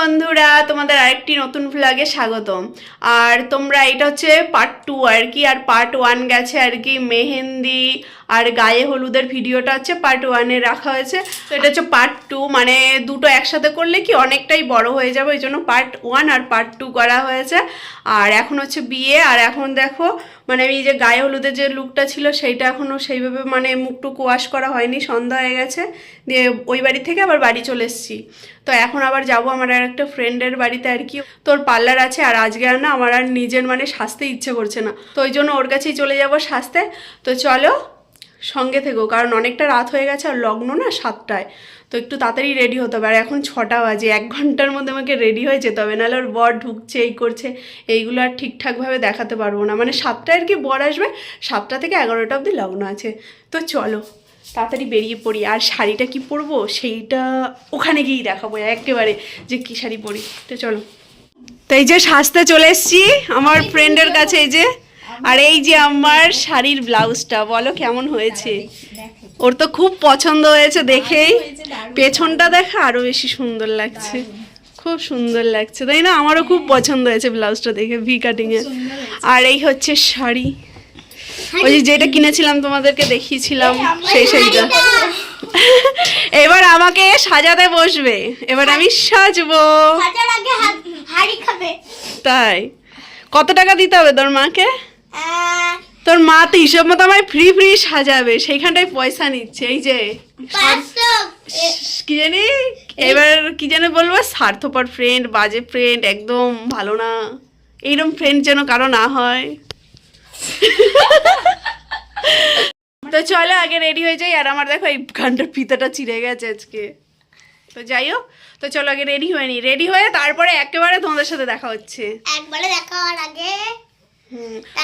বন্ধুরা, তোমাদের আরেকটি নতুন ভ্লগে স্বাগতম। আর তোমরা, এটা হচ্ছে পার্ট টু আর কি, আর পার্ট ওয়ান গেছে আর কি, মেহেন্দি আর গায়ে হলুদের ভিডিওটা হচ্ছে পার্ট ওয়ানে রাখা হয়েছে। তো এটা হচ্ছে পার্ট টু মানে দুটো একসাথে করলে কি অনেকটাই বড় হয়ে যাবে, ওই জন্য পার্ট ওয়ান আর পার্ট টু করা হয়েছে। আর এখন হচ্ছে বিয়ে, আর এখন দেখো মানে এই যে গায়ে হলুদের যে লুকটা ছিল, সেইটা এখনও সেইভাবে মানে মুখটুকু ওয়াশ করা হয়নি, সন্ধ্যা হয়ে গেছে। দিয়ে ওই বাড়ি থেকে আবার বাড়ি চলে এসেছি। তো এখন আবার যাব আমার আর একটা ফ্রেন্ডের বাড়িতে আর কি। তোর পার্লার আছে, আর আজকে আর না আমার আর নিজের মানে সাজতে ইচ্ছে করছে না। তো ওই জন্য ওর কাছেই চলে যাব সাজতে। তো চলো সঙ্গে থেকো, কারণ অনেকটা রাত হয়ে গেছে আর লগ্ন না সাতটায়। তো একটু তাড়াতাড়ি রেডি হতে হবে। আর এখন ছটা বাজে, এক ঘণ্টার মধ্যে আমাকে রেডি হয়ে যেতে হবে, নাহলে ওর বর ঢুকছে, এই করছে। এইগুলো আর ঠিকঠাকভাবে দেখাতে পারব না। মানে সাতটায় আর কি বর আসবে, সাতটা থেকে এগারোটা অবধি লগ্ন আছে। তো চলো, তাড়াতাড়ি বেরিয়ে পড়ি। আর শাড়িটা কি পরবো? সেইটা ওখানে গিয়েই দেখাবো, একেবারে যে কী শাড়ি পরি। তো চলো। তো এই যে সাজতে চলে এসছি, আমার ফ্রেন্ডের কাছে এই যে আর এই যে আমার শাড়ির ব্লাউজটা বলো কেমন হয়েছে? ওর তো খুব পছন্দ হয়েছে দেখেই। পেছনটা দেখা আরও বেশি সুন্দর লাগছে। খুব সুন্দর লাগছে তাই না? আমারও খুব পছন্দ হয়েছে ব্লাউজটা দেখে ভি কাটিং এর আর এই হচ্ছে শাড়ি। ওই যে যেটা কিনেছিলাম তোমাদেরকে দেখিয়েছিলাম সেই শাড়িটা। এবার আমাকে সাজাতে বসবে। এবার আমি সাজবো। তাই। কত টাকা দিতে হবে তোর মাকে? তোর মা তো হিসাব মতো আমায় ফ্রি ফ্রি সাজাবে সেইখানটায় পয়সা নিচ্ছে এই যে কি জানি এবার কি জানি বলব স্বার্থপর ফ্রেন্ড বাজে ফ্রেন্ড একদম ভালো না এইরকম ফ্রেন্ড যেন কারও না হয়। তো চলো আগে রেডি হয়ে যাই আর আমার দেখো এই গানটার ফিতাটা চিড়ে গেছে আজকে। তো যাই হোক তো চলো আগে রেডি হয়ে নি। রেডি হয়ে তারপরে একেবারে তোমাদের সাথে দেখা হচ্ছে। একবারে দেখা হওয়ার আগে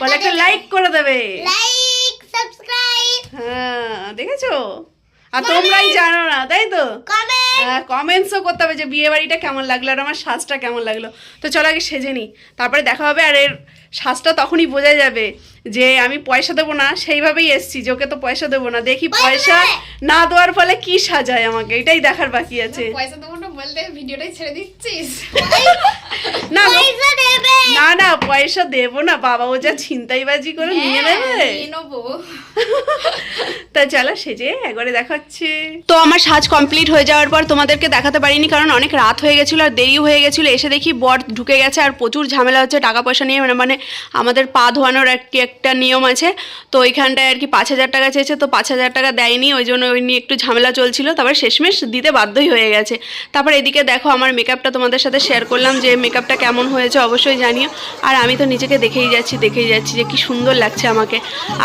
বলে একটা লাইক করে দেবে। লাইক সাবস্ক্রাইব হ্যাঁ দেখেছ? আর তোমরাই জানো না তাই তো? কমেন্টসও করতে হবে যে বিয়ে বাড়িটা কেমন লাগল আর আমার সাজটা কেমন লাগল। তো চলো আগে সেজে নিই তারপরে দেখা হবে আর এর সাজটা তখনই বোঝা যাবে যে আমি পয়সা দেবো না সেইভাবেই এসছি যে ওকে তো পয়সা দেবো না। দেখি পয়সা না দেওয়ার ফলে কি সাজায় আমাকে? এটাই দেখার বাকি আছে। পয়সা দেবো না বলতে ভিডিওটাই ছেড়ে দিচ্ছিস। না না। না পয়সা দেবো না। বাবা ও যা ছিনতাইবাজি করে নিয়ে নেবে। হ্যাঁ, নেব। তা চলো সেজে একবারে দেখাচ্ছি। তো আমার সাজ কমপ্লিট হয়ে যাওয়ার পর তোমাদেরকে দেখাতে পারিনি কারণ অনেক রাত হয়ে গেছিল আর দেরি হয়ে গেছিল। এসে দেখি বর ঢুকে গেছে আর প্রচুর ঝামেলা হচ্ছে টাকা পয়সা নিয়ে মানে মানে আমাদের পা ধোয়ানোর একটি একটা নিয়ম আছে। তো ওইখানটায় আর কি পাঁচ হাজার টাকা চেয়েছে, তো পাঁচ হাজার টাকা দেয়নি, ওই জন্য ওই নিয়ে একটু ঝামেলা চলছিল। তারপর শেষমেশ দিতে বাধ্যই হয়ে গেছে। তারপর এদিকে দেখো আমার মেকআপটা তোমাদের সাথে শেয়ার করলাম যে মেকআপটা কেমন হয়েছে, অবশ্যই জানিও। আর আমি তো নিজেকে দেখেই যাচ্ছি দেখেই যাচ্ছি যে কি সুন্দর লাগছে আমাকে।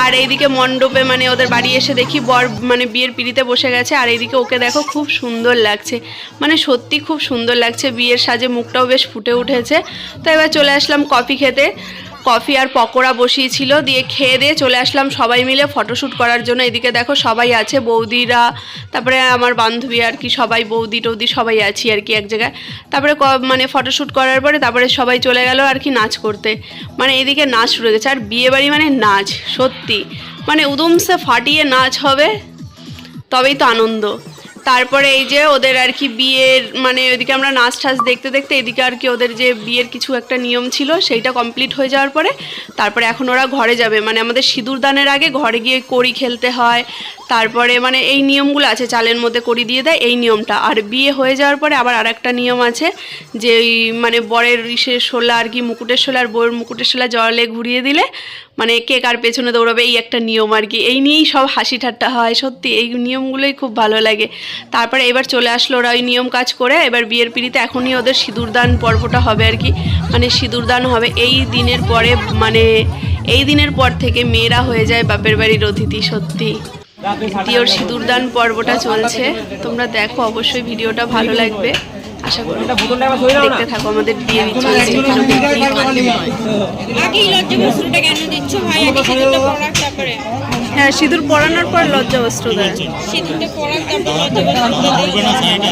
আর এইদিকে মণ্ডপে মানে ওদের বাড়ি এসে দেখি বর মানে বিয়ের পিড়িতে বসে গেছে, আর এইদিকে ওকে দেখো খুব সুন্দর লাগছে। মানে সত্যি খুব সুন্দর লাগছে, বিয়ের সাজে মুখটাও বেশ ফুটে উঠেছে। তো এবার চলে আসলাম কফি খেতে। কফি আর পকোড়া বসিয়েছিল, দিয়ে খেয়ে দিয়ে চলে আসলাম সবাই মিলে ফটোশ্যুট করার জন্য। এদিকে দেখো সবাই আছে, বৌদিরা, তারপরে আমার বান্ধবী আর কি, সবাই বৌদি টৌদি সবাই আছি আর কি এক জায়গায়। তারপরে মানে ফটোশ্যুট করার পরে তারপরে সবাই চলে গেল আর কি নাচ করতে। মানে এদিকে নাচ শুরু হয়ে গেছে, আর বিয়েবাড়ি মানে নাচ, সত্যি। মানে উদুমসে ফাটিয়ে নাচ হবে, তবেই তো আনন্দ। তারপরে এই যে ওদের আর কি বিয়ের মানে ওইদিকে আমরা নাচ টাচ দেখতে দেখতে এদিকে আর কি ওদের যে বিয়ের কিছু একটা নিয়ম ছিল, সেইটা কমপ্লিট হয়ে যাওয়ার পরে তারপরে এখন ওরা ঘরে যাবে। মানে আমাদের সিঁদুর দানের আগে ঘরে গিয়ে কড়ি খেলতে হয়, তারপরে মানে এই নিয়মগুলো আছে, চালের মধ্যে কড়ি দিয়ে দেয়, এই নিয়মটা। আর বিয়ে হয়ে যাওয়ার পরে আবার আর একটা নিয়ম আছে, যে মানে বরের ইসের শোলা আর কি মুকুটের শোলা, আর বউয়ের মুকুটের শোলা জলে ঘুরিয়ে দিলে মানে কে কার পেছনে দৌড়াবে এই একটা নিয়ম আর কি। এই নিয়েই সব হাসি ঠাট্টা হয় সত্যি। এই নিয়মগুলোই খুব ভালো লাগে। তারপরে এবার চলে আসলো ওরা ওই নিয়ম কাজ করে এবার বিয়ের পিড়িতে এখনই ওদের সিঁদুরদান পর্বটা হবে আর কি। মানে সিঁদুরদান হবে। এই দিনের পরে মানে এই দিনের পর থেকে মেয়েরা হয়ে যায় বাপের বাড়ির অতিথি সত্যি। দ্বিতীয়র সিঁদুরদান পর্বটা চলছে। তোমরা দেখো অবশ্যই ভিডিওটা ভালো লাগবে। আশা করি দেখতে থাকো আমাদের বিয়ে চলছে আগেই লজ্জা বস্ত্রটা কেন দিচ্ছ ভাই? আগে সিঁদুরটা পরাক হ্যাঁ সিঁদুর পরানোর পর লজ্জা বস্ত্র দেয়। সিঁদুরটা পরাক তারপর লজ্জা বস্ত্রটা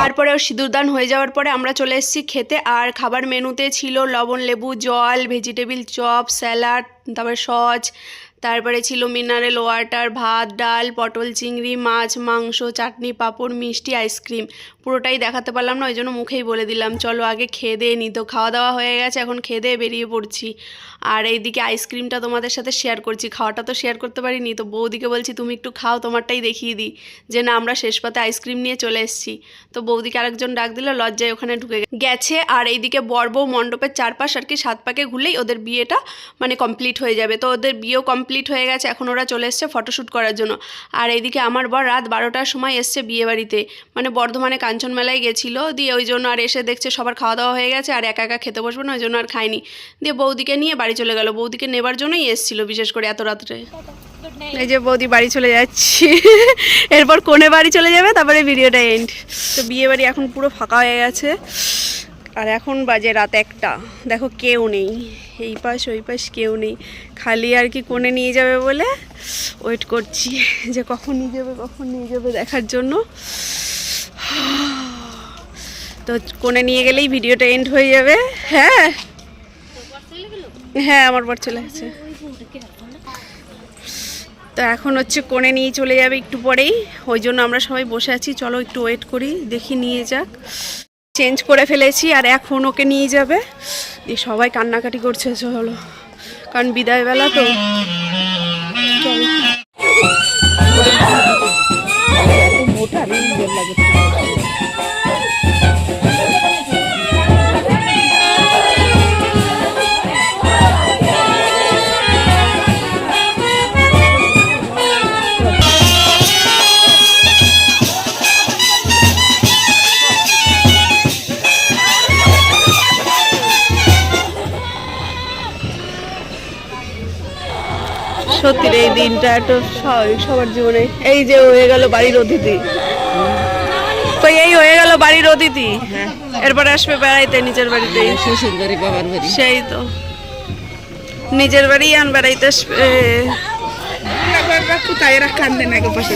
তারপরে ওর সিঁদুরদান হয়ে যাওয়ার পরে আমরা চলে এসেছি খেতে। আর খাবার মেনুতে ছিল লবণ, লেবু, জল, ভেজিটেবিল, চপ, স্যালাড, তারপরে সস, তারপরে ছিল মিনারেল ওয়াটার, ভাত, ডাল, পটল, চিংড়ি, মাছ, মাংস, চাটনি, পাঁপড়, মিষ্টি, আইসক্রিম। পুরোটাই দেখাতে পারলাম না ওই জন্য মুখেই বলে দিলাম, চলো আগে খেয়ে দিয়ে নিই তো খাওয়া দাওয়া হয়ে গেছে, এখন খেয়ে দিয়ে বেরিয়ে পড়ছি। আর এইদিকে আইসক্রিমটা তোমাদের সাথে শেয়ার করছি, খাওয়াটা তো শেয়ার করতে পারিনি, তো বৌদিকে বলছি তুমি একটু খাও, তোমারটাই দেখিয়ে দিই। যে না, আমরা শেষ পাতে আইসক্রিম নিয়ে চলে এসেছি। তো বৌদিকে আরেকজন ডাক দিল, লজ্জায় ওখানে ঢুকে গেছে। আর এইদিকে বর বউ মণ্ডপের চারপাশ আর কি সাত পাকে ঘুরলেই ওদের বিয়েটা মানে কমপ্লিট হয়ে যাবে। তো ওদের বিয়েও কমপ্লিট হয়ে গেছে, এখন ওরা চলে এসছে ফটোশ্যুট করার জন্য। আর এইদিকে আমার বর রাত বারোটার সময় এসছে বিয়ে বাড়িতে মানে বর্ধমানে কাঞ্চন মেলায় গেছিল, দিয়ে ওই জন্য আর এসে দেখছে সবার খাওয়া দাওয়া হয়ে গেছে, আর একা একা খেতে বসবো না, ওই জন্য আর খায়নি দিয়ে বৌদিকে নিয়ে বাড়ি চলে গেল। বৌদিকে নেবার জন্যই এসছিল বিশেষ করে এত রাত্রে। এই যে বৌদি বাড়ি চলে যাচ্ছি। এরপর কোনে বাড়ি চলে যাবে, তারপরে ভিডিওটা এন্ড তো বিয়ে বাড়ি এখন পুরো ফাঁকা হয়ে গেছে। আর এখন বাজে রাত একটা। দেখো কেউ নেই। এই পাশ, ওই পাশ কেউ নেই। খালি আর কি কোণে নিয়ে যাবে বলে ওয়েট করছি। যে কখন নিয়ে যাবে, কখন নিয়ে যাবে দেখার জন্য। তো কোণে নিয়ে গেলেই ভিডিওটা এন্ড হয়ে যাবে। হ্যাঁ? হ্যাঁ আমার বর চলে গেছে। তো এখন হচ্ছে কোণে নিয়ে চলে যাবে একটু পরেই। ওই জন্য আমরা সবাই বসে আছি। চলো একটু ওয়েট করি, দেখি নিয়ে যাক। চেঞ্জ করে ফেলেছি আর এখন ওকে নিয়ে যাবে। দিয়ে সবাই কান্নাকাটি করছে, চলো। কারণ বিদায়বেলা তো। চলো সত্যি এই দিনটা একটু সবার জীবনে এই যে হয়ে গেল বাড়ির অতিথি। তো এই হয়ে গেল বাড়ির অতিথি। এরপরে আসবে বেড়াইতে, নিজের বাড়িতে। শ্বশুর বাড়ি বাড়ি সেই তো। নিজের বাড়ি আন বেড়াইতে আসবে। কোথায় এরা কান্দে না পাশে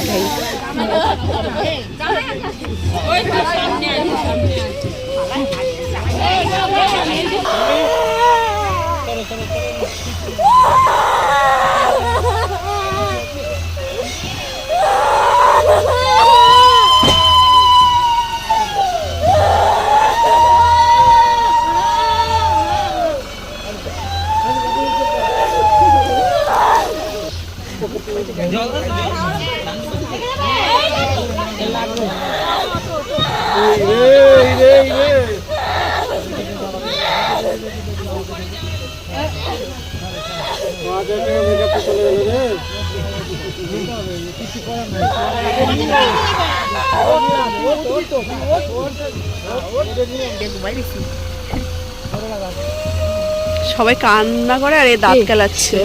সবাই কান্না করে আর এ দাঁত কেলাচ্ছে।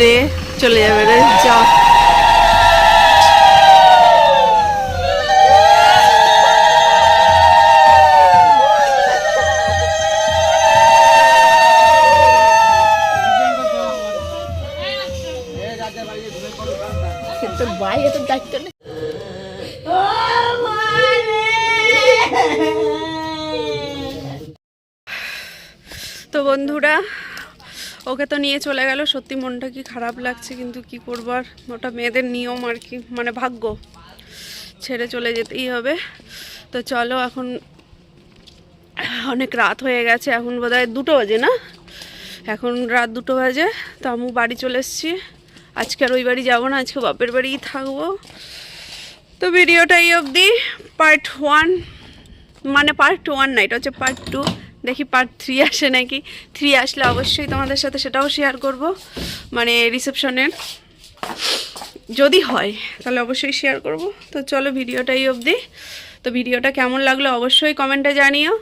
রে চলে যাবে রে যা। তো বন্ধুরা, ওকে তো নিয়ে চলে গেল। সত্যি মনটা কি খারাপ লাগছে, কিন্তু কি করবার ওটা মেয়েদের নিয়ম আর কি মানে ভাগ্য। ছেড়ে চলে যেতেই হবে। তো চলো, এখন অনেক রাত হয়ে গেছে, এখন বোধহয় দুটো বাজে না? এখন রাত দুটো বাজে, তো আমি বাড়ি চলে এসেছি। আজকে আর ওই বাড়ি যাব না, আজকে বাপের বাড়িই থাকব। তো ভিডিওটা এই অবধি পার্ট ওয়ান মানে পার্ট ওয়ান না, এটা হচ্ছে পার্ট টু দেখি পার্ট থ্রি আসে নাকি? থ্রি আসলে অবশ্যই তোমাদের সাথে সেটাও শেয়ার করব মানে রিসেপশনের যদি হয়, তাহলে অবশ্যই শেয়ার করব। তো চলো ভিডিওটা এই অবধি। তো ভিডিওটা কেমন লাগল অবশ্যই কমেন্টে জানিও।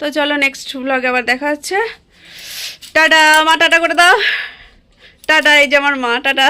তো চলো নেক্সট ব্লগে আবার দেখা হচ্ছে। টাটা, মা, টাটা করে দাও। টাটা এই যে আমার মা টাটা।